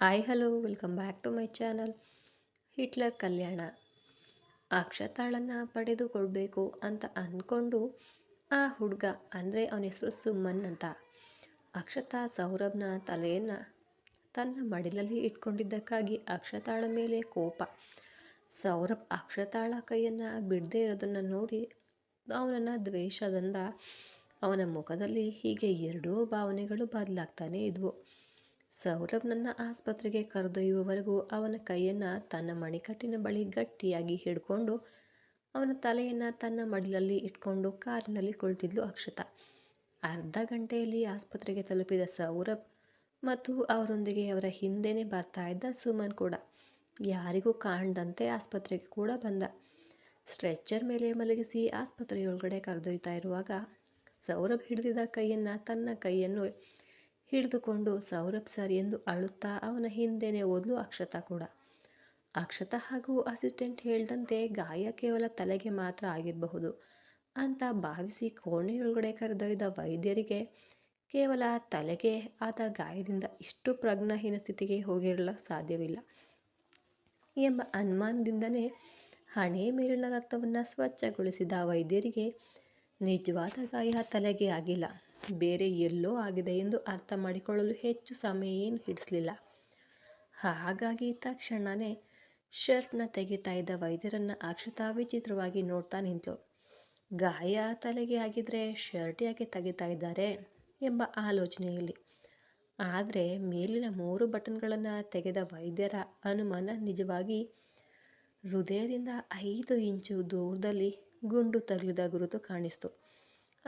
Hi hello welcome back to my channel Hitler Kalyana ಅಕ್ಷತಾಳನ್ನು ಪಡೆದುಕೊಳ್ಬೇಕು ಅಂತ ಅಂದ್ಕೊಂಡು ಆ ಹುಡುಗ, ಅಂದರೆ ಅವನ ಹೆಸರು ಸುಮ್ಮನ್ ಅಂತ. ಅಕ್ಷತಾ ಸೌರಭ್ನ ತಲೆಯನ್ನು ತನ್ನ ಮಡಿಲಲ್ಲಿ ಇಟ್ಕೊಂಡಿದ್ದಕ್ಕಾಗಿ ಅಕ್ಷತಾಳ ಮೇಲೆ ಕೋಪ. ಸೌರಭ್ ಅಕ್ಷತಾಳ ಕೈಯನ್ನು ಬಿಡದೇ ಇರೋದನ್ನು ನೋಡಿ ಅವನನ್ನು ದ್ವೇಷದಿಂದ ಅವನ ಮುಖದಲ್ಲಿ ಹೀಗೆ ಎರಡೂ ಭಾವನೆಗಳು ಬದಲಾಗ್ತಾನೇ ಇದ್ವು. ಸೌರಭ್ನನ್ನು ಆಸ್ಪತ್ರೆಗೆ ಕರೆದೊಯ್ಯುವವರೆಗೂ ಅವನ ಕೈಯನ್ನು ತನ್ನ ಮಣಿಕಟ್ಟಿನ ಬಳಿ ಗಟ್ಟಿಯಾಗಿ ಹಿಡ್ಕೊಂಡು, ಅವನ ತಲೆಯನ್ನು ತನ್ನ ಮಡಿಲಲ್ಲಿ ಇಟ್ಕೊಂಡು ಕಾರಿನಲ್ಲಿ ಕುಳಿತಿದ್ಲು ಅಕ್ಷತಾ. ಅರ್ಧ ಗಂಟೆಯಲ್ಲಿ ಆಸ್ಪತ್ರೆಗೆ ತಲುಪಿದ ಸೌರಭ್ ಮತ್ತು ಅವರೊಂದಿಗೆ ಅವರ ಹಿಂದೆನೇ ಬರ್ತಾ ಇದ್ದ ಸುಮನ್ ಕೂಡ. ಯಾರಿಗೂ ಕಾಣದಂತೆ ಆಸ್ಪತ್ರೆಗೆ ಕೂಡ ಬಂದ. ಸ್ಟ್ರೆಚ್ಚರ್ ಮೇಲೆ ಮಲಗಿಸಿ ಆಸ್ಪತ್ರೆಯೊಳಗಡೆ ಕರೆದೊಯ್ತಾ ಇರುವಾಗ ಸೌರಭ್ ಹಿಡಿದಿದ್ದ ಕೈಯನ್ನು ತನ್ನ ಕೈಯನ್ನು ಹಿಡಿದುಕೊಂಡು ಸೌರಭ್ ಸರ್ ಎಂದು ಅಳುತ್ತಾ ಅವನ ಹಿಂದೆನೇ ಓದಲು ಅಕ್ಷತ ಕೂಡ. ಅಕ್ಷತ ಹಾಗೂ ಅಸಿಸ್ಟೆಂಟ್ ಹೇಳ್ದಂತೆ ಗಾಯ ಕೇವಲ ತಲೆಗೆ ಮಾತ್ರ ಆಗಿರಬಹುದು. ಅಂತ ಭಾವಿಸಿ ಕೋಣೆಯೊಳಗಡೆ ಕರೆದೊಯ್ದ ವೈದ್ಯರಿಗೆ ಕೇವಲ ತಲೆಗೆ ಆದ ಗಾಯದಿಂದ ಇಷ್ಟು ಪ್ರಜ್ಞಾಹೀನ ಸ್ಥಿತಿಗೆ ಹೋಗಿರಲು ಸಾಧ್ಯವಿಲ್ಲ ಎಂಬ ಅನುಮಾನದಿಂದನೇ ಹಣೆ ಮೇಲಿನ ರಕ್ತವನ್ನು ಸ್ವಚ್ಛಗೊಳಿಸಿದ ವೈದ್ಯರಿಗೆ ನಿಜವಾದ ಗಾಯ ತಲೆಗೆ ಆಗಿಲ್ಲ. ಬೇರೆ ಎಲ್ಲೋ ಆಗಿದೆ ಎಂದು ಅರ್ಥ ಮಾಡಿಕೊಳ್ಳಲು ಹೆಚ್ಚು ಸಮಯ ಏನು ಹಿಡಿಸಲಿಲ್ಲ. ಹಾಗಾಗಿ ತಕ್ಷಣವೇ ಶರ್ಟ್ನ ತೆಗೆತಾ ಇದ್ದ ವೈದ್ಯರನ್ನು ಅಕ್ಷತಾ ವಿಚಿತ್ರವಾಗಿ ನೋಡ್ತಾ ನಿಂತು. ಗಾಯ ತಲೆಗೆ ಆಗಿದ್ರೆ ಶರ್ಟ್ ಯಾಕೆ ತೆಗಿತಾ ಇದ್ದಾರೆ ಎಂಬ ಆಲೋಚನೆಯಲ್ಲಿ. ಆದರೆ ಮೇಲಿನ ಮೂರು ಬಟನ್ಗಳನ್ನು ತೆಗೆದ ವೈದ್ಯರ ಅನುಮಾನ ನಿಜವಾಗಿ ಹೃದಯದಿಂದ ಐದು ಇಂಚು ದೂರದಲ್ಲಿ ಗುಂಡು ತಗುಲಿದ ಗುರುತು ಕಾಣಿಸ್ತು.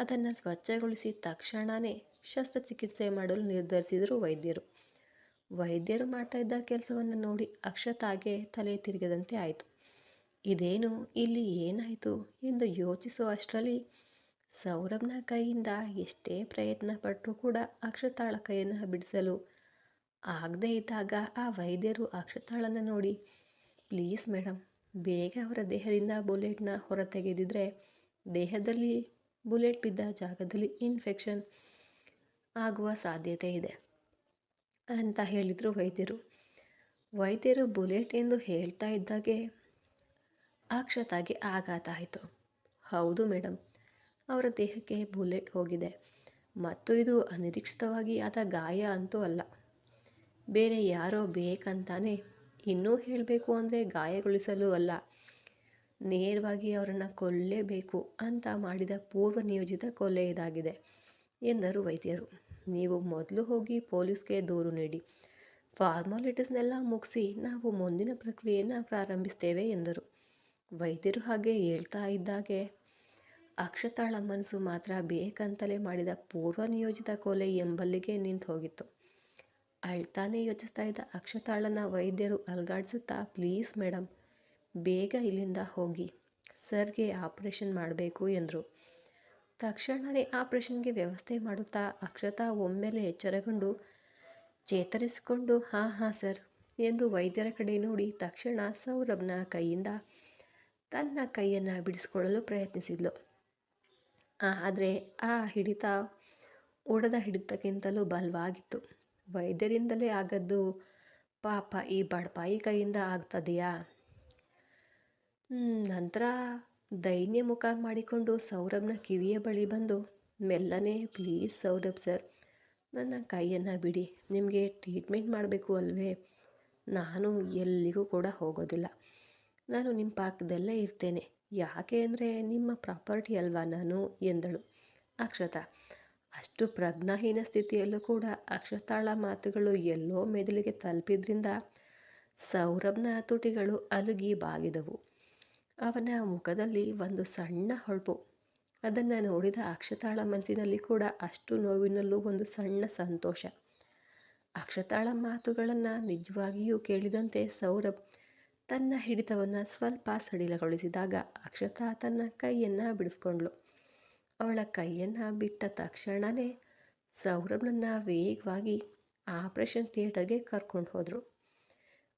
ಅದನ್ನು ಸ್ವಚ್ಛಗೊಳಿಸಿ ತಕ್ಷಣವೇ ಶಸ್ತ್ರಚಿಕಿತ್ಸೆ ಮಾಡಲು ನಿರ್ಧರಿಸಿದರು ವೈದ್ಯರು. ವೈದ್ಯರು ಮಾಡ್ತಾ ಇದ್ದ ಕೆಲಸವನ್ನು ನೋಡಿ ಅಕ್ಷತಾಗೆ ತಲೆ ತಿರುಗದಂತೆ ಆಯಿತು. ಇದೇನು, ಇಲ್ಲಿ ಏನಾಯಿತು ಎಂದು ಯೋಚಿಸುವ ಅಷ್ಟರಲ್ಲಿ ಸೌರಭ್ನ ಕೈಯಿಂದ ಎಷ್ಟೇ ಪ್ರಯತ್ನ ಪಟ್ಟರೂ ಕೂಡ ಅಕ್ಷತಾಳ ಕೈಯನ್ನು ಬಿಡಿಸಲು ಆಗದೇ ಇದ್ದಾಗ ಆ ವೈದ್ಯರು ಅಕ್ಷತಾಳನ್ನು ನೋಡಿ, ಪ್ಲೀಸ್ ಮೇಡಮ್ ಬೇಗ ಅವರ ದೇಹದಿಂದ ಬುಲೆಟ್ನ ಹೊರತೆಗೆದಿದ್ರೆ ದೇಹದಲ್ಲಿ ಬುಲೆಟ್ ಬಿದ್ದ ಜಾಗದಲ್ಲಿ ಇನ್ಫೆಕ್ಷನ್ ಆಗುವ ಸಾಧ್ಯತೆ ಇದೆ ಅಂತ ಹೇಳಿದರು ವೈದ್ಯರು. ವೈದ್ಯರು ಬುಲೆಟ್ ಎಂದು ಹೇಳ್ತಾ ಇದ್ದಾಗೆ ಅಕ್ಷತಾಗೆ ಆಘಾತ ಆಯಿತು. ಹೌದು ಮೇಡಮ್ ಅವರ ದೇಹಕ್ಕೆ ಬುಲೆಟ್ ಹೋಗಿದೆ. ಮತ್ತು ಇದು ಅನಿರೀಕ್ಷಿತವಾಗಿ ಆದ ಗಾಯ ಅಂತೂ ಅಲ್ಲ. ಬೇರೆ ಯಾರೋ ಬೇಕಂತಾನೆ ಇನ್ನೂ ಹೇಳಬೇಕು ಅಂದರೆ ಗಾಯಗೊಳಿಸಲು ಅಲ್ಲ. ನೇರವಾಗಿ ಅವರನ್ನು ಕೊಲ್ಲೇಬೇಕು ಅಂತ ಮಾಡಿದ ಪೂರ್ವ ನಿಯೋಜಿತ ಕೊಲೆ ಇದಾಗಿದೆ ಎಂದರು ವೈದ್ಯರು. ನೀವು ಮೊದಲು ಹೋಗಿ ಪೊಲೀಸ್ಗೆ ದೂರು ನೀಡಿ. ಫಾರ್ಮಾಲಿಟೀಸ್ನೆಲ್ಲ ಮುಗಿಸಿ ನಾವು ಮುಂದಿನ ಪ್ರಕ್ರಿಯೆಯನ್ನು ಪ್ರಾರಂಭಿಸ್ತೇವೆ ಎಂದರು. ವೈದ್ಯರು ಹಾಗೆ ಹೇಳ್ತಾ ಇದ್ದಾಗೆ, ಅಕ್ಷತಾಳ ಮನಸ್ಸು ಮಾತ್ರ ಬೇಕಂತಲೇ ಮಾಡಿದ ಪೂರ್ವ ನಿಯೋಜಿತ ಕೊಲೆ ಎಂಬಲ್ಲಿಗೆ ನಿಂತು ಹೋಗಿತ್ತು. ಅಳ್ತಾನೆ ಯೋಚಿಸ್ತಾ ಇದ್ದ ಅಕ್ಷತಾಳನ ವೈದ್ಯರು ಅಲ್ಗಾಡಿಸುತ್ತಾ, ಪ್ಲೀಸ್ ಮೇಡಮ್ ಬೇಗ ಇಲ್ಲಿಂದ ಹೋಗಿ. ಸರ್ಗೆ ಆಪ್ರೇಷನ್ ಮಾಡಬೇಕು ಎಂದರು. ತಕ್ಷಣವೇ ಆಪ್ರೇಷನ್ಗೆ ವ್ಯವಸ್ಥೆ ಮಾಡುತ್ತಾ ಅಕ್ಷತಾ ಒಮ್ಮೆಲೆ ಎಚ್ಚರಗೊಂಡು, ಚೇತರಿಸಿಕೊಂಡು, ಹಾಂ ಹಾಂ, ಸರ್ ಎಂದು ವೈದ್ಯರ ಕಡೆ ನೋಡಿ ತಕ್ಷಣ ಸೌರಭ್ನ ಕೈಯಿಂದ ತನ್ನ ಕೈಯನ್ನು ಬಿಡಿಸಿಕೊಳ್ಳಲು ಪ್ರಯತ್ನಿಸಿದ್ಲು. ಆದರೆ ಆ ಹಿಡಿತ ಉಡದ ಹಿಡಿತಕ್ಕಿಂತಲೂ ಬಲವಾಗಿತ್ತು. ವೈದ್ಯರಿಂದಲೇ ಆಗದ್ದು ಪಾಪ ಈ ಬಡಪಾಯಿ ಕೈಯಿಂದ ಆಗ್ತದೆಯಾ? ನಂತರ ದೈನ್ಯ ಮುಖ ಮಾಡಿಕೊಂಡು ಸೌರಭ್ನ ಕಿವಿಯ ಬಳಿ ಬಂದು, ಮೆಲ್ಲನೆ ಪ್ಲೀಸ್ ಸೌರಭ್ ಸರ್ ನನ್ನ ಕೈಯನ್ನು ಬಿಡಿ, ನಿಮಗೆ ಟ್ರೀಟ್ಮೆಂಟ್ ಮಾಡಬೇಕು ಅಲ್ವೇ? ನಾನು ಎಲ್ಲಿಗೂ ಕೂಡ ಹೋಗೋದಿಲ್ಲ. ನಾನು ನಿಮ್ಮ ಪಾಕದಲ್ಲೇ ಇರ್ತೇನೆ. ಯಾಕೆ ಅಂದರೆ ನಿಮ್ಮ ಪ್ರಾಪರ್ಟಿ ಅಲ್ವಾ ನಾನು? ಎಂದಳು ಅಕ್ಷತಾ. ಅಷ್ಟು ಪ್ರಜ್ಞಾಹೀನ ಸ್ಥಿತಿಯಲ್ಲೂ ಕೂಡ ಅಕ್ಷತಾಳ ಮಾತುಗಳು ಎಲ್ಲೋ ಮೆದುಳಿಗೆ ತಲುಪಿದ್ರಿಂದ ಸೌರಭ್ನ ತುಟಿಗಳು ಅಲುಗಿ ಬಾಗಿದವು. ಅವನ ಮುಖದಲ್ಲಿ ಒಂದು ಸಣ್ಣ ಹೊಳಪು. ಅದನ್ನು ನೋಡಿದ ಅಕ್ಷತಾಳ ಮನಸ್ಸಿನಲ್ಲಿ ಕೂಡ ಅಷ್ಟು ನೋವಿನಲ್ಲೂ ಒಂದು ಸಣ್ಣ ಸಂತೋಷ. ಅಕ್ಷತಾಳ ಮಾತುಗಳನ್ನು ನಿಜವಾಗಿಯೂ ಕೇಳಿದಂತೆ ಸೌರಭ್ ತನ್ನ ಹಿಡಿತವನ್ನು ಸ್ವಲ್ಪ ಸಡಿಲಗೊಳಿಸಿದಾಗ ಅಕ್ಷತಾ ತನ್ನ ಕೈಯನ್ನು ಬಿಡಿಸ್ಕೊಂಡ್ಳು. ಅವಳ ಕೈಯನ್ನು ಬಿಟ್ಟ ತಕ್ಷಣವೇ ಸೌರಭ್ನನ್ನು ವೇಗವಾಗಿ ಆಪ್ರೇಷನ್ ಥಿಯೇಟರ್ಗೆ ಕರ್ಕೊಂಡು ಹೋದರು.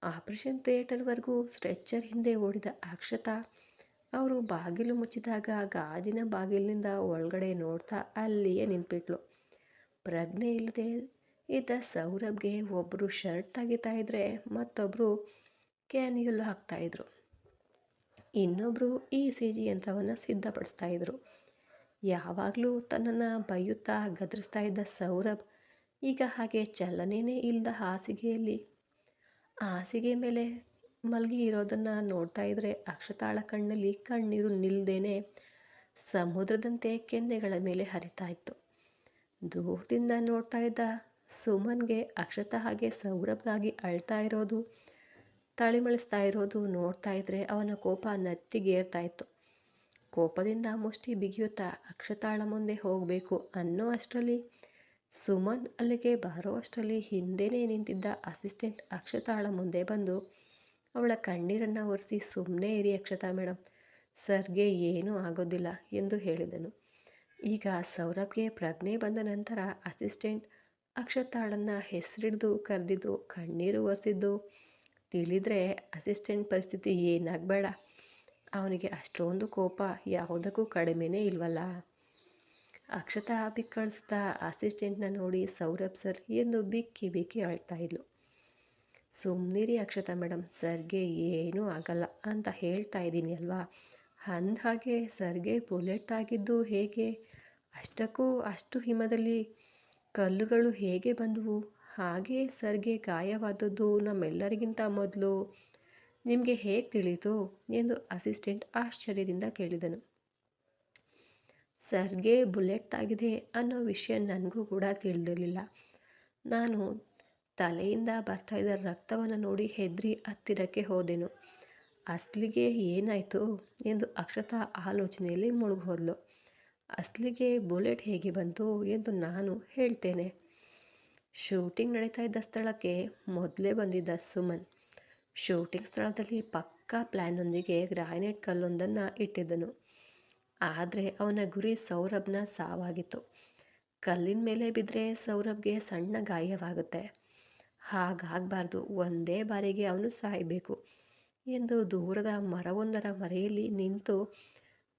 ಆಪರೇಷನ್ ಥಿಯೇಟರ್ವರೆಗೂ ಸ್ಟ್ರೆಚ್ಚರ್ ಹಿಂದೆ ಓಡಿದ ಅಕ್ಷತಾ, ಅವರು ಬಾಗಿಲು ಮುಚ್ಚಿದಾಗ ಗಾಜಿನ ಬಾಗಿಲಿನಿಂದ ಒಳಗಡೆ ನೋಡ್ತಾ ಅಲ್ಲಿಯೇ ನಿಂತ್ಬಿಟ್ಲು. ಪ್ರಜ್ಞೆ ಇಲ್ಲದೆ ಇದ್ದ ಸೌರಭ್ಗೆ ಒಬ್ಬರು ಶರ್ಟ್ ತೆಗಿತಾ ಇದ್ರೆ ಮತ್ತೊಬ್ಬರು ಕ್ಯಾನಿಗಲ್ಲು ಹಾಕ್ತಾಯಿದ್ರು ಇನ್ನೊಬ್ಬರು ಇ ಸಿ ಜಿ ಯಂತ್ರವನ್ನು ಸಿದ್ಧಪಡಿಸ್ತಾ ಇದ್ರು. ಯಾವಾಗಲೂ ತನ್ನನ್ನು ಬೈಯುತ್ತಾ ಗದರಿಸ್ತಾ ಇದ್ದ ಸೌರಭ್ ಈಗ ಹಾಗೆ ಚಲನೆಯೇ ಇಲ್ಲದ ಹಾಸಿಗೆಯಲ್ಲಿ ಹಾಸಿಗೆ ಮೇಲೆ ಮಲಗಿ ಇರೋದನ್ನು ನೋಡ್ತಾ ಇದ್ರೆ ಅಕ್ಷತಾಳ ಕಣ್ಣಲ್ಲಿ ಕಣ್ಣೀರು ನಿಲ್ಲದೇನೆ ಸಮುದ್ರದಂತೆ ಕೆನ್ನೆಗಳ ಮೇಲೆ ಹರಿತಾ ಇತ್ತು. ದೂರದಿಂದ ನೋಡ್ತಾ ಇದ್ದ ಸುಮನ್ಗೆ ಅಕ್ಷತಾ ಹಾಗೆ ಸೌರಭ್ಗಾಗಿ ಅಳ್ತಾ ಇರೋದು, ತಳಿಮಳಿಸ್ತಾ ಇರೋದು ನೋಡ್ತಾ ಇದ್ರೆ ಅವನ ಕೋಪ ನತ್ತಿಗೇರ್ತಾ ಇತ್ತು. ಕೋಪದಿಂದ ಮುಷ್ಟಿ ಬಿಗಿಯುತ್ತಾ ಅಕ್ಷತಾಳ ಮುಂದೆ ಹೋಗಬೇಕು ಅನ್ನೋ ಅಷ್ಟರಲ್ಲಿ ಸುಮನ್ ಅಲ್ಲಿಗೆ ಬಾರೋ ಅಷ್ಟರಲ್ಲಿ ಹಿಂದೆನೇ ನಿಂತಿದ್ದ ಅಸಿಸ್ಟೆಂಟ್ ಅಕ್ಷತಾಳ ಮುಂದೆ ಬಂದು, ಅವಳ ಕಣ್ಣೀರನ್ನು ಒರೆಸಿ ಸುಮ್ಮನೆ ಇರಿ ಅಕ್ಷತಾ ಮೇಡಮ್ ಸರ್ಗೆ ಏನೂ ಆಗೋದಿಲ್ಲ ಎಂದು ಹೇಳಿದನು. ಈಗ ಸೌರಭ್ಗೆ ಪ್ರಜ್ಞೆ ಬಂದ ನಂತರ ಅಸಿಸ್ಟೆಂಟ್ ಅಕ್ಷತಾಳನ್ನು ಹೆಸರಿಡ್ದು, ಕರೆದಿದ್ದು, ಕಣ್ಣೀರು ಒರೆಸಿದ್ದು, ತಿಳಿದರೆ ಅಸಿಸ್ಟೆಂಟ್ ಪರಿಸ್ಥಿತಿ ಏನಾಗಬೇಡ, ಅವನಿಗೆ ಅಷ್ಟೊಂದು ಕೋಪ ಯಾವುದಕ್ಕೂ ಕಡಿಮೆನೇ ಇಲ್ವಲ್ಲ. ಅಕ್ಷತಾ ಬಿಕ್ಕಳಿಸ್ತಾ ಅಸಿಸ್ಟೆಂಟ್ನ ನೋಡಿ ಸೌರಭ್ ಸರ್ ಎಂದು ಬಿಕ್ಕಿ ಬಿಕ್ಕಿ ಅಳ್ತಾ ಇದ್ಲು. ಸುಮ್ಮನಿರಿ ಅಕ್ಷತಾ ಮೇಡಮ್ ಸರ್ಗೆ ಏನೂ ಆಗಲ್ಲ ಅಂತ ಹೇಳ್ತಾ ಇದ್ದೀನಿ ಅಲ್ವಾ? ಅಂದ ಹಾಗೆ ಸರ್ಗೆ ಬುಲೆಟ್ ಆಗಿದ್ದು ಹೇಗೆ? ಅಷ್ಟಕ್ಕೂ ಅಷ್ಟು ಹಿಮದಲ್ಲಿ ಕಲ್ಲುಗಳು ಹೇಗೆ ಬಂದವು? ಹಾಗೆ ಸರ್ಗೆ ಗಾಯವಾದದ್ದು ನಮ್ಮೆಲ್ಲರಿಗಿಂತ ಮೊದಲು. ನಿಮಗೆ ಹೇಗೆ ತಿಳಿಯಿತು ಎಂದು ಅಸಿಸ್ಟೆಂಟ್ ಆಶ್ಚರ್ಯದಿಂದ ಕೇಳಿದನು. ಸರ್ಗೆ ಬುಲೆಟ್ ಆಗಿದೆ ಅನ್ನೋ ವಿಷಯ ನನಗೂ ಕೂಡ ತಿಳಿದಿರಲಿಲ್ಲ. ನಾನು ತಲೆಯಿಂದ ಬರ್ತಾ ಇದ್ದ ರಕ್ತವನ್ನು ನೋಡಿ ಹೆದರಿ ಹತ್ತಿರಕ್ಕೆ ಹೋದೆನು. ಅಸ್ಲಿಗೆ ಏನಾಯಿತು ಎಂದು ಅಕ್ಷತಾ ಆಲೋಚನೆಯಲ್ಲಿ ಮುಳುಗೋದ್ಲು ಅಸ್ಲಿಗೆ ಬುಲೆಟ್ ಹೇಗೆ ಬಂತು ಎಂದು ನಾನು ಹೇಳ್ತೇನೆ. ಶೂಟಿಂಗ್ ನಡೀತಾ ಇದ್ದ ಸ್ಥಳಕ್ಕೆ ಮೊದಲೇ ಬಂದಿದ್ದ ಸುಮನ್. ಶೂಟಿಂಗ್ ಸ್ಥಳದಲ್ಲಿ ಪಕ್ಕಾ ಪ್ಲ್ಯಾನೊಂದಿಗೆ ಗ್ರಾನೈಟ್ ಕಲ್ಲೊಂದನ್ನು ಇಟ್ಟಿದ್ದನು. ಆದರೆ ಅವನ ಗುರಿ ಸೌರಭ್ನ ಸಾವಾಗಿತ್ತು. ಕಲ್ಲಿನ ಮೇಲೆ ಬಿದ್ದರೆ ಸೌರಭ್ಗೆ ಸಣ್ಣ ಗಾಯವಾಗುತ್ತೆ. ಹಾಗಾಗಬಾರ್ದು, ಒಂದೇ ಬಾರಿಗೆ ಅವನು ಸಾಯಬೇಕು ಎಂದು ದೂರದ ಮರವೊಂದರ ಮರೆಯಲ್ಲಿ ನಿಂತು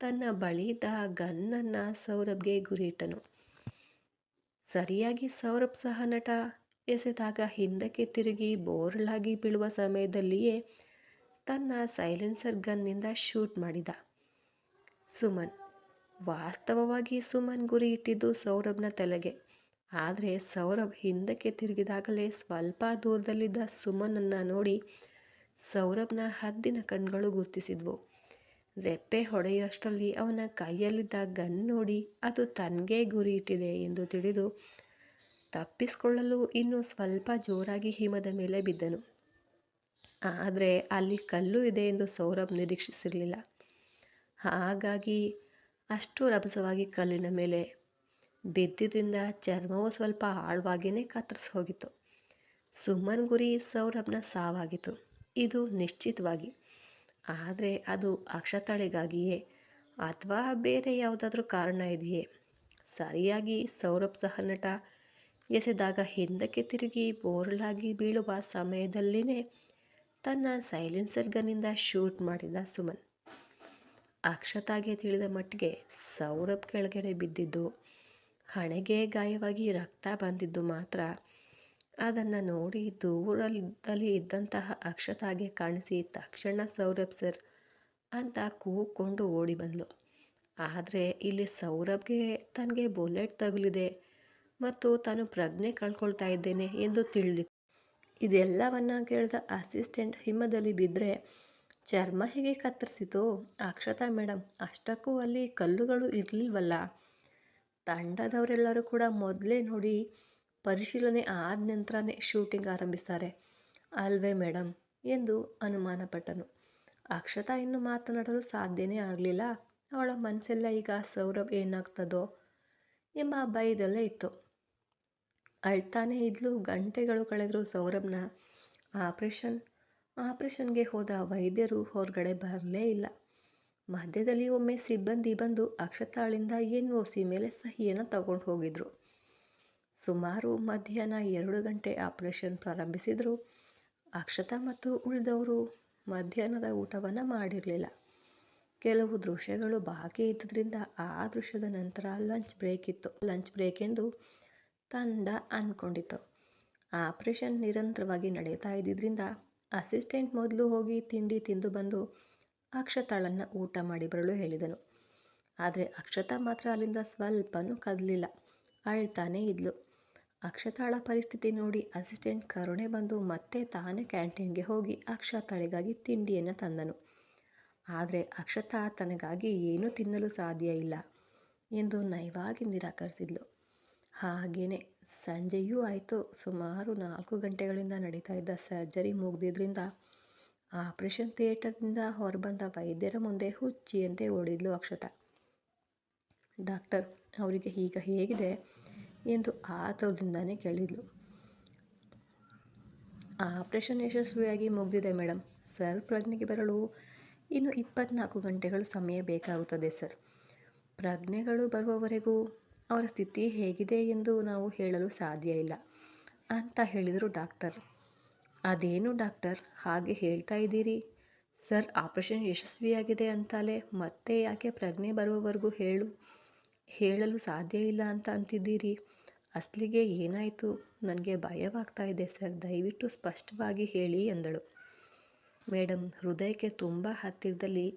ತನ್ನ ಬಳಿದ ಗನ್ನನ್ನು ಸೌರಭ್ಗೆ ಗುರಿಯಿಟ್ಟನು. ಸರಿಯಾಗಿ ಸೌರಭ್ ಸಹ ನಟ ಎಸೆದಾಗ ಹಿಂದಕ್ಕೆ ತಿರುಗಿ ಬೋರ್ಲಾಗಿ ಬೀಳುವ ಸಮಯದಲ್ಲಿಯೇ ತನ್ನ ಸೈಲೆನ್ಸರ್ ಗನ್ನಿಂದ ಶೂಟ್ ಮಾಡಿದ. ಸುಮನ್. ವಾಸ್ತವವಾಗಿ ಸುಮನ್ ಗುರಿ ಇಟ್ಟಿದ್ದು ಸೌರಭ್ನ ತಲೆಗೆ. ಆದರೆ ಸೌರಭ್ ಹಿಂದಕ್ಕೆ ತಿರುಗಿದಾಗಲೇ ಸ್ವಲ್ಪ ದೂರದಲ್ಲಿದ್ದ ಸುಮನನ್ನು ನೋಡಿ ಸೌರಭ್ನ ಹದ್ದಿನ ಕಣ್ಗಳು ಗುರುತಿಸಿದ್ವು. ರೆಪ್ಪೆ ಹೊಡೆಯುವಷ್ಟರಲ್ಲಿ ಅವನ ಕೈಯಲ್ಲಿದ್ದ ಗನ್ ನೋಡಿ ಅದು ತನಗೇ ಗುರಿ ಇಟ್ಟಿದೆ ಎಂದು ತಿಳಿದು ತಪ್ಪಿಸಿಕೊಳ್ಳಲು ಇನ್ನೂ ಸ್ವಲ್ಪ ಜೋರಾಗಿ ಹಿಮದ ಮೇಲೆ ಬಿದ್ದನು. ಆದರೆ ಅಲ್ಲಿ ಕಲ್ಲು ಇದೆ ಎಂದು ಸೌರಭ್ ನಿರೀಕ್ಷಿಸಿರಲಿಲ್ಲ. ಹಾಗಾಗಿ ಅಷ್ಟು ರಭಸವಾಗಿ ಕಲ್ಲಿನ ಮೇಲೆ ಬಿದ್ದಿದ್ದರಿಂದ ಚರ್ಮವು ಸ್ವಲ್ಪ ಆಳವಾಗಿಯೇ ಕತ್ತರಿಸಿ ಹೋಗಿತ್ತು. ಸುಮನ್ ಗುರಿ ಸೌರಭ್ನ ಸಾವಾಗಿತ್ತು. ಇದು ನಿಶ್ಚಿತವಾಗಿ. ಆದರೆ ಅದು ಅಕ್ಷತಾಳಿಗಾಗಿಯೇ ಅಥವಾ ಬೇರೆ ಯಾವುದಾದ್ರೂ ಕಾರಣ ಇದೆಯೇ? ಸರಿಯಾಗಿ ಸೌರಭ್ ಸಹ ನಟ ಎಸೆದಾಗ ಹಿಂದಕ್ಕೆ ತಿರುಗಿ ಬೋರ್ಲಾಗಿ ಬೀಳುವ ಸಮಯದಲ್ಲಿನೇ ತನ್ನ ಸೈಲೆನ್ಸರ್ ಗನ್ನಿಂದ ಶೂಟ್ ಮಾಡಿದ ಸುಮನ್. ಅಕ್ಷತಾಗೆ ತಿಳಿದ ಮಟ್ಟಿಗೆ ಸೌರಭ್ ಕೆಳಗಡೆ ಬಿದ್ದಿದ್ದು, ಹಣೆಗೆ ಗಾಯವಾಗಿ ರಕ್ತ ಬಂದಿದ್ದು ಮಾತ್ರ. ಅದನ್ನು ನೋಡಿ ದೂರದಲ್ಲಿ ಇದ್ದಂತಹ ಅಕ್ಷತಾಗೆ ಕಾಣಿಸಿ, ತಕ್ಷಣ ಸೌರಭ್ ಸರ್ ಅಂತ ಕೂಗ್ಕೊಂಡು ಓಡಿ ಬಂದಳು ಆದರೆ ಇಲ್ಲಿ ಸೌರಭ್ಗೆ ತನಗೆ ಬುಲೆಟ್ ತಗುಲಿದೆ ಮತ್ತು ತಾನು ಪ್ರಜ್ಞೆ ಕಳ್ಕೊಳ್ತಾ ಇದ್ದೇನೆ ಎಂದು ತಿಳಿದಿತ್ತು. ಇದೆಲ್ಲವನ್ನು ಕೇಳಿದ ಅಸಿಸ್ಟೆಂಟ್ ಹಿಮದಲ್ಲಿ ಬಿದ್ದರೆ ಚರ್ಮ ಹೇಗೆ ಕತ್ತರಿಸಿತು ಅಕ್ಷತಾ ಮೇಡಮ್ ಅಷ್ಟಕ್ಕೂ ಅಲ್ಲಿ ಕಲ್ಲುಗಳು ಇರಲಿಲ್ವಲ್ಲ. ತಂಡದವರೆಲ್ಲರೂ ಕೂಡ ಮೊದಲೇ ನೋಡಿ ಪರಿಶೀಲನೆ ಆದ ನಂತರನೇ ಶೂಟಿಂಗ್ ಆರಂಭಿಸ್ತಾರೆ. ಅಲ್ವೇ ಮೇಡಮ್ ಎಂದು ಅನುಮಾನಪಟ್ಟನು. ಅಕ್ಷತಾ ಇನ್ನು ಮಾತನಾಡಲು ಸಾಧ್ಯನೇ ಆಗಲಿಲ್ಲ. ಅವಳ ಮನಸ್ಸೆಲ್ಲ ಈಗ ಸೌರಭ್ ಏನಾಗ್ತದೋ ಎಂಬ ಭಯದಲ್ಲೇ ಇತ್ತು. ಅಳ್ತಾನೆ ಇದ್ಲು, ಗಂಟೆಗಳು ಕಳೆದರೂ ಸೌರಭ್ನ. ಆಪ್ರೇಷನ್ ಆಪ್ರೇಷನ್ಗೆ ಹೋದ ವೈದ್ಯರು ಹೊರಗಡೆ ಬರಲೇ ಇಲ್ಲ. ಮಧ್ಯದಲ್ಲಿ ಒಮ್ಮೆ ಸಿಬ್ಬಂದಿ ಬಂದು ಅಕ್ಷತಾಳಿಂದ ಎನ್ ಒ ಸಿ ಮೇಲೆ ಸಹಿಯನ್ನು ತಗೊಂಡು ಹೋಗಿದ್ರು. ಸುಮಾರು ಮಧ್ಯಾಹ್ನ ಎರಡು ಗಂಟೆ ಆಪರೇಷನ್ ಪ್ರಾರಂಭಿಸಿದರು. ಅಕ್ಷತಾ ಮತ್ತು ಉಳಿದವರು ಮಧ್ಯಾಹ್ನದ ಊಟವನ್ನು ಮಾಡಿರಲಿಲ್ಲ. ಕೆಲವು ದೃಶ್ಯಗಳು ಬಾಕಿ ಇದ್ದರಿಂದ ಆ ದೃಶ್ಯದ ನಂತರ ಲಂಚ್ ಬ್ರೇಕ್ ಇತ್ತು. ಲಂಚ್ ಬ್ರೇಕ್ ಎಂದು ತಂಡ ಅಂದ್ಕೊಂಡಿತ್ತು ಆಪರೇಷನ್ ನಿರಂತರವಾಗಿ ನಡೀತಾ ಇದ್ದಿದ್ದರಿಂದ ಅಸಿಸ್ಟೆಂಟ್ ಮೊದಲು ಹೋಗಿ ತಿಂಡಿ ತಿಂದು ಬಂದು ಅಕ್ಷತಾಳನ್ನು ಊಟ ಮಾಡಿ ಬರಲು ಹೇಳಿದನು. ಆದರೆ ಅಕ್ಷತಾ ಮಾತ್ರ ಅಲ್ಲಿಂದ ಸ್ವಲ್ಪನೂ ಕದಲಿಲ್ಲ. ಅಳ್ತಾನೇ ಇದ್ಲು. ಅಕ್ಷತಾಳ ಪರಿಸ್ಥಿತಿ ನೋಡಿ ಅಸಿಸ್ಟೆಂಟ್ ಕರುಣೆ ಬಂದು ಮತ್ತೆ ತಾನೇ ಕ್ಯಾಂಟೀನ್ಗೆ ಹೋಗಿ ಅಕ್ಷತಾಳಿಗಾಗಿ ತಿಂಡಿಯನ್ನು ತಂದನು. ಆದರೆ ಅಕ್ಷತಾ ತನಗಾಗಿ ಏನೂ ತಿನ್ನಲು ಸಾಧ್ಯ ಇಲ್ಲ ಎಂದು ನಯವಾಗಿ ನಿರಾಕರಿಸಿದ್ಲು. ಹಾಗೆಯೇ ಸಂಜೆಯೂ ಆಯಿತು. ಸುಮಾರು ನಾಲ್ಕು ಗಂಟೆಗಳಿಂದ ನಡೀತಾ ಇದ್ದ ಸರ್ಜರಿ ಮುಗಿದಿದ್ರಿಂದ ಆಪರೇಷನ್ ಥಿಯೇಟರ್ನಿಂದ ಹೊರಬಂದ ವೈದ್ಯರ ಮುಂದೆ ಹುಚ್ಚಿಯಂತೆ ಓಡಿದ್ಲು ಅಕ್ಷತ. ಡಾಕ್ಟರ್, ಅವರಿಗೆ ಈಗ ಹೇಗಿದೆ ಎಂದು ಆತುರದಿಂದನೇ ಕೇಳಿದ್ಲು. ಆಪರೇಷನ್ ಯಶಸ್ವಿಯಾಗಿ ಮುಗಿದಿದೆ ಮೇಡಮ್ ಸರ್, ಪ್ರಜ್ಞೆಗೆ ಬರಲು ಇನ್ನು ಇಪ್ಪತ್ನಾಲ್ಕು ಗಂಟೆಗಳು ಸಮಯ ಬೇಕಾಗುತ್ತದೆ ಸರ್. ಪ್ರಜ್ಞೆಗಳು ಬರುವವರೆಗೂ ಅವರ ಸ್ಥಿತಿ ಹೇಗಿದೆ ಎಂದು ನಾವು ಹೇಳಲು ಸಾಧ್ಯ ಇಲ್ಲ ಅಂತ ಹೇಳಿದರು ಡಾಕ್ಟರ್. ಅದೇನು ಡಾಕ್ಟರ್? ಹಾಗೆ ಹೇಳ್ತಾ ಇದ್ದೀರಿ. ಸರ್, ಆಪರೇಷನ್ ಯಶಸ್ವಿಯಾಗಿದೆ ಅಂತಲೇ ಮತ್ತೆ ಯಾಕೆ ಪ್ರಜ್ಞೆ ಬರುವವರೆಗೂ ಹೇಳು. ಹೇಳಲು ಸಾಧ್ಯ ಇಲ್ಲ ಅಂತ ಅಂತಿದ್ದೀರಿ. ಅಸಲಿಗೆ ಏನಾಯಿತು? ನನಗೆ ಭಯವಾಗ್ತಾ ಇದೆ ಸರ್, ದಯವಿಟ್ಟು ಸ್ಪಷ್ಟವಾಗಿ ಹೇಳಿ ಎಂದಳು. ಮೇಡಮ್ ಹೃದಯಕ್ಕೆ ತುಂಬ ಹತ್ತಿರದಲ್ಲಿ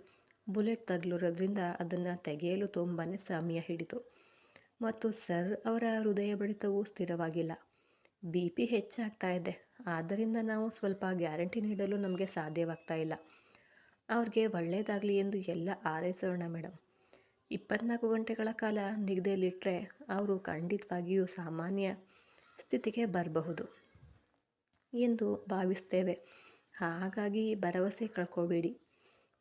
ಬುಲೆಟ್ ತಗಲಿರೋದ್ರಿಂದ ಅದನ್ನು ತೆಗೆಯಲು ತುಂಬಾ ಸಮಯ ಹಿಡಿತು. ಮತ್ತು ಸರ್ ಅವರ ಹೃದಯ ಬಡಿತವು ಸ್ಥಿರವಾಗಿಲ್ಲ. ಬಿ ಪಿ ಹೆಚ್ಚಾಗ್ತಾ ಇದೆ. ಆದ್ದರಿಂದ ನಾವು ಸ್ವಲ್ಪ ಗ್ಯಾರಂಟಿ ನೀಡಲು ನಮಗೆ ಸಾಧ್ಯವಾಗ್ತಾ ಇಲ್ಲ. ಅವ್ರಿಗೆ ಒಳ್ಳೆಯದಾಗಲಿ ಎಂದು ಎಲ್ಲ ಆರೈಸೋಣ ಮೇಡಮ್ ಇಪ್ಪತ್ನಾಲ್ಕು ಗಂಟೆಗಳ ಕಾಲ ನಿಗದಿಯಲ್ಲಿಟ್ಟರೆ ಅವರು ಖಂಡಿತವಾಗಿಯೂ ಸಾಮಾನ್ಯ ಸ್ಥಿತಿಗೆ ಬರಬಹುದು ಎಂದು ಭಾವಿಸ್ತೇವೆ. ಹಾಗಾಗಿ ಭರವಸೆ ಕಳ್ಕೊಬೇಡಿ.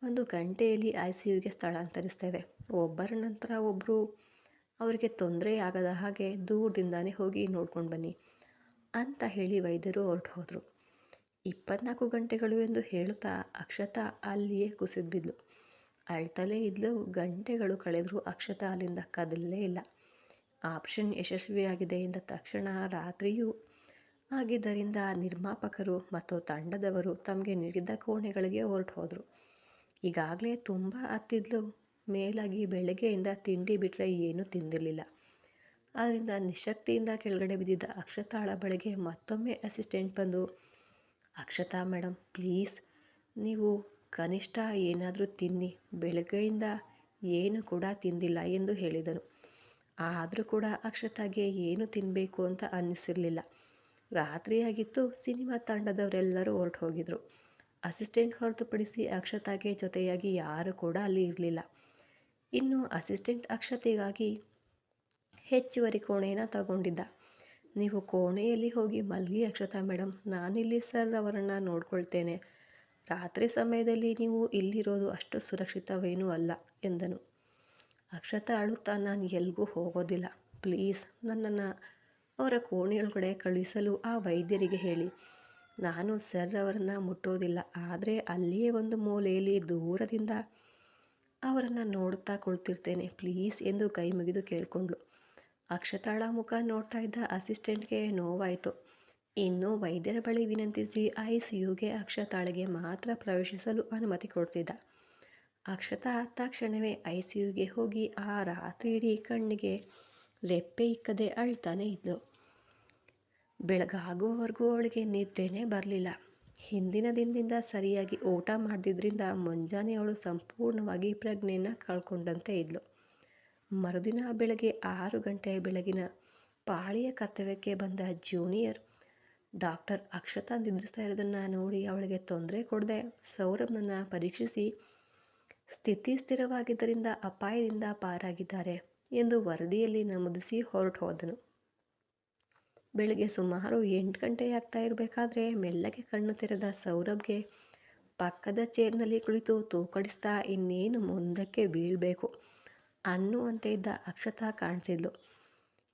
ಒಂದು ಗಂಟೆಯಲ್ಲಿ ಐ ಸಿ ಯುಗೆ ಸ್ಥಳಾಂತರಿಸ್ತೇವೆ. ಒಬ್ಬರ ನಂತರ ಒಬ್ಬರು ಅವರಿಗೆ ತೊಂದರೆ ಆಗದ ಹಾಗೆ ದೂರದಿಂದಾನೇ ಹೋಗಿ ನೋಡ್ಕೊಂಡು ಬನ್ನಿ ಅಂತ ಹೇಳಿ ವೈದ್ಯರು ಹೊರಟು ಹೋದರು. ಇಪ್ಪತ್ನಾಲ್ಕು ಗಂಟೆಗಳು ಎಂದು ಹೇಳುತ್ತಾ ಅಕ್ಷತಾ ಅಲ್ಲಿಯೇ ಕುಸಿದ್ಬಿದ್ಲು ಅಳ್ತಲೇ ಇದ್ಲು, ಗಂಟೆಗಳು ಕಳೆದರೂ ಅಕ್ಷತಾ ಅಲ್ಲಿಂದ ಕದಲೇ ಇಲ್ಲ. ಆಪ್ಷನ್ ಯಶಸ್ವಿಯಾಗಿದೆ ಎಂದ ತಕ್ಷಣ ರಾತ್ರಿಯೂ ಆಗಿದ್ದರಿಂದ ನಿರ್ಮಾಪಕರು ಮತ್ತು ತಂಡದವರು ತಮಗೆ ನೀಡಿದ್ದ ಕೋಣೆಗಳಿಗೆ ಹೊರಟು ಹೋದರು. ಈಗಾಗಲೇ ತುಂಬ ಹತ್ತಿದ್ಲು. ಮೇಲಾಗಿ ಬೆಳಗ್ಗೆಯಿಂದ ತಿಂಡಿ ಬಿಟ್ಟರೆ ಏನೂ ತಿಂದಿರಲಿಲ್ಲ. ಆದ್ದರಿಂದ ನಿಶಕ್ತಿಯಿಂದ ಕೆಳಗಡೆ ಬಿದ್ದಿದ್ದ ಅಕ್ಷತಾಳ ಬಳಿಗೆ ಮತ್ತೊಮ್ಮೆ ಅಸಿಸ್ಟೆಂಟ್ ಬಂದು, ಅಕ್ಷತಾ ಮೇಡಮ್ ಪ್ಲೀಸ್, ನೀವು ಕನಿಷ್ಠ ಏನಾದರೂ ತಿನ್ನಿ. ಬೆಳಗ್ಗೆಯಿಂದ ಏನು ಕೂಡ ತಿಂದಿಲ್ಲ ಎಂದು ಹೇಳಿದನು. ಆದರೂ ಕೂಡ ಅಕ್ಷತಾಗೆ ಏನು ತಿನ್ನಬೇಕು ಅಂತ ಅನ್ನಿಸಿರಲಿಲ್ಲ. ರಾತ್ರಿಯಾಗಿತ್ತು, ಸಿನಿಮಾ ತಂಡದವರೆಲ್ಲರೂ ಹೊರಟು ಹೋಗಿದ್ರು ಅಸಿಸ್ಟೆಂಟ್ ಹೊರತುಪಡಿಸಿ ಅಕ್ಷತಾಗೆ ಜೊತೆಯಾಗಿ ಯಾರು ಕೂಡ ಅಲ್ಲಿ ಇರಲಿಲ್ಲ. ಇನ್ನು ಅಸಿಸ್ಟೆಂಟ್ ಅಕ್ಷತೆಗಾಗಿ ಹೆಚ್ಚುವರಿ ಕೋಣೆಯನ್ನು ತಗೊಂಡಿದ್ದ. ನೀವು ಕೋಣೆಯಲ್ಲಿ ಹೋಗಿ ಮಲಗಿ ಅಕ್ಷತಾ ಮೇಡಮ್ ನಾನಿಲ್ಲಿ ಸರ್ ಅವರನ್ನು ನೋಡ್ಕೊಳ್ತೇನೆ. ರಾತ್ರಿ ಸಮಯದಲ್ಲಿ ನೀವು ಇಲ್ಲಿರೋದು ಅಷ್ಟು ಸುರಕ್ಷಿತವೇನೂ ಅಲ್ಲ, ಎಂದನು. ಅಕ್ಷತಾ ಅಳುತ್ತಾ, ನಾನು ಎಲ್ಗೂ ಹೋಗೋದಿಲ್ಲ. ಪ್ಲೀಸ್ ನನ್ನನ್ನು ಅವರ ಕೋಣೆಯೊಳಗಡೆ ಕಳುಹಿಸಲು ಆ ವೈದ್ಯರಿಗೆ ಹೇಳಿ. ನಾನು ಸರ್ ಅವರನ್ನು ಮುಟ್ಟೋದಿಲ್ಲ. ಆದರೆ ಅಲ್ಲಿಯೇ ಒಂದು ಮೂಲೆಯಲ್ಲಿ ದೂರದಿಂದ ಅವರನ್ನು ನೋಡ್ತಾ ಕುಳಿತಿರ್ತೇನೆ. ಪ್ಲೀಸ್ ಎಂದು ಕೈ ಮುಗಿದು ಕೇಳಿಕೊಂಡ್ಳು. ಅಕ್ಷತಾಳ ಮುಖ ನೋಡ್ತಾ ಇದ್ದ ಅಸಿಸ್ಟೆಂಟ್ಗೆ ನೋವಾಯಿತು. ಇನ್ನು ವೈದ್ಯರ ಬಳಿ ವಿನಂತಿಸಿ ಐ ಸಿ ಯುಗೆ ಅಕ್ಷತಾಳಿಗೆ ಮಾತ್ರ ಪ್ರವೇಶಿಸಲು ಅನುಮತಿ ಕೊಡ್ತಿದ್ದ ಅಕ್ಷತಾ ತಕ್ಷಣವೇ ಐ ಸಿ ಯುಗೆ ಹೋಗಿ ಆ ರಾತ್ರಿ ಇಡೀ ಕಣ್ಣಿಗೆ ರೆಪ್ಪೆ ಇಕ್ಕದೆ ಅಳ್ತಾನೆ ಇದ್ದು ಬೆಳಗಾಗುವವರೆಗೂ ಅವಳಿಗೆ ನಿದ್ರೆನೇ ಬರಲಿಲ್ಲ. ಹಿಂದಿನ ದಿನದಿಂದ ಸರಿಯಾಗಿ ಊಟ ಮಾಡಿದ್ರಿಂದ ಮುಂಜಾನೆ ಅವಳು ಸಂಪೂರ್ಣವಾಗಿ ಪ್ರಜ್ಞೆಯನ್ನು ಕಳ್ಕೊಂಡಂತೆ ಇದ್ಲು. ಮರುದಿನ ಬೆಳಗ್ಗೆ ಆರು ಗಂಟೆಯ ಬೆಳಗಿನ ಪಾಳಿಯ ಕರ್ತವ್ಯಕ್ಕೆ ಬಂದ ಜೂನಿಯರ್ ಡಾಕ್ಟರ್ ಅಕ್ಷತಾ ನಿದ್ರಿಸ್ತಾ ಇರೋದನ್ನು ನೋಡಿ ಅವಳಿಗೆ ತೊಂದರೆ ಕೊಡದೆ. ಸೌರಭ್ನನ್ನು ಪರೀಕ್ಷಿಸಿ ಸ್ಥಿತಿ ಸ್ಥಿರವಾಗಿದ್ದರಿಂದ ಅಪಾಯದಿಂದ ಪಾರಾಗಿದ್ದಾರೆ ಎಂದು ವರದಿಯಲ್ಲಿ ನಮೂದಿಸಿ ಹೊರಟು ಹೋದನು. ಬೆಳಗ್ಗೆ ಸುಮಾರು ಎಂಟು ಗಂಟೆ ಆಗ್ತಾ ಇರಬೇಕಾದ್ರೆ ಮೆಲ್ಲಗೆ ಕಣ್ಣು ತೆರೆದ ಸೌರಭ್ಗೆ ಪಕ್ಕದ ಚೇರ್ನಲ್ಲಿ ಕುಳಿತು ತೂಕಡಿಸ್ತಾ ಇನ್ನೇನು ಮುಂದಕ್ಕೆ ಬೀಳಬೇಕು ಅನ್ನುವಂತೆ ಇದ್ದ ಅಕ್ಷತಾ ಕಾಣಿಸಿದ್ಲು.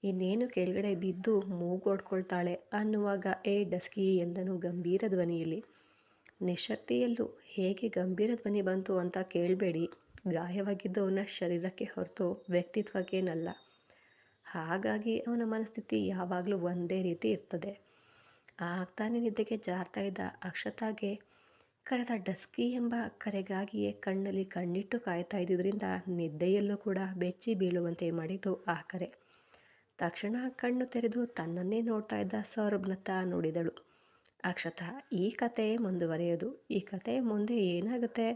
ಇನ್ನೇನು ಕೆಳಗಡೆ ಬಿದ್ದು ಮೂಗೊಡ್ಕೊಳ್ತಾಳೆ ಅನ್ನುವಾಗ, ಏ ಡಸ್ಕಿ ಎಂದನು ಗಂಭೀರ ಧ್ವನಿಯಲ್ಲಿ. ನಿಶಕ್ತಿಯಲ್ಲೂ ಹೇಗೆ ಗಂಭೀರ ಧ್ವನಿ ಬಂತು ಅಂತ ಕೇಳಬೇಡಿ. ಗಾಯವಾಗಿದ್ದವನ ಶರೀರಕ್ಕೆ ಹೊರತು ವ್ಯಕ್ತಿತ್ವಕ್ಕೇನಲ್ಲ. ಹಾಗಾಗಿ ಅವನ ಮನಸ್ಥಿತಿ ಯಾವಾಗಲೂ ಒಂದೇ ರೀತಿ ಇರ್ತದೆ. ಆಗ್ತಾನೆ ನಿದ್ದೆಗೆ ಜಾರ್ತಾ ಇದ್ದ ಅಕ್ಷತಾಗೆ ಕರೆದ ಡಸ್ಕಿ ಎಂಬ ಕರೆಗಾಗಿಯೇ ಕಣ್ಣಲ್ಲಿ ಕಣ್ಣಿಟ್ಟು ಕಾಯ್ತಾ ಇದ್ದಿದ್ದರಿಂದ ನಿದ್ದೆಯಲ್ಲೂ ಕೂಡ ಬೆಚ್ಚಿ ಬೀಳುವಂತೆ ಮಾಡಿದ್ದು ಆ ಕರೆ. ತಕ್ಷಣ ಕಣ್ಣು ತೆರೆದು ತನ್ನನ್ನೇ ನೋಡ್ತಾ ಇದ್ದ ಸೌರಭ್ನತ್ತ ನೋಡಿದಳು. ಅಕ್ಷತ, ಈ ಕಥೆಯೇ ಮುಂದುವರೆಯೋದು, ಈ ಕತೆ ಮುಂದೆ ಏನಾಗುತ್ತೆ?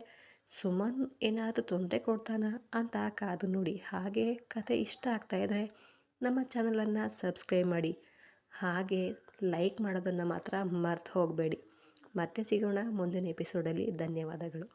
ಸುಮನ್ ಏನಾದರೂ ತೊಂದರೆ ಕೊಡ್ತಾನ ಅಂತ ಕಾದು ನೋಡಿ ಹಾಗೆ ಕತೆ ಇಷ್ಟ ಆಗ್ತಾ ಇದ್ದರೆ ನಮ್ಮ ಚಾನಲನ್ನು ಸಬ್ಸ್ಕ್ರೈಬ್ ಮಾಡಿ. ಹಾಗೆ ಲೈಕ್ ಮಾಡೋದನ್ನು ಮಾತ್ರ ಮರ್ತು ಹೋಗಬೇಡಿ. ಮತ್ತೆ ಸಿಗೋಣ ಮುಂದಿನ ಎಪಿಸೋಡಲ್ಲಿ. ಧನ್ಯವಾದಗಳು.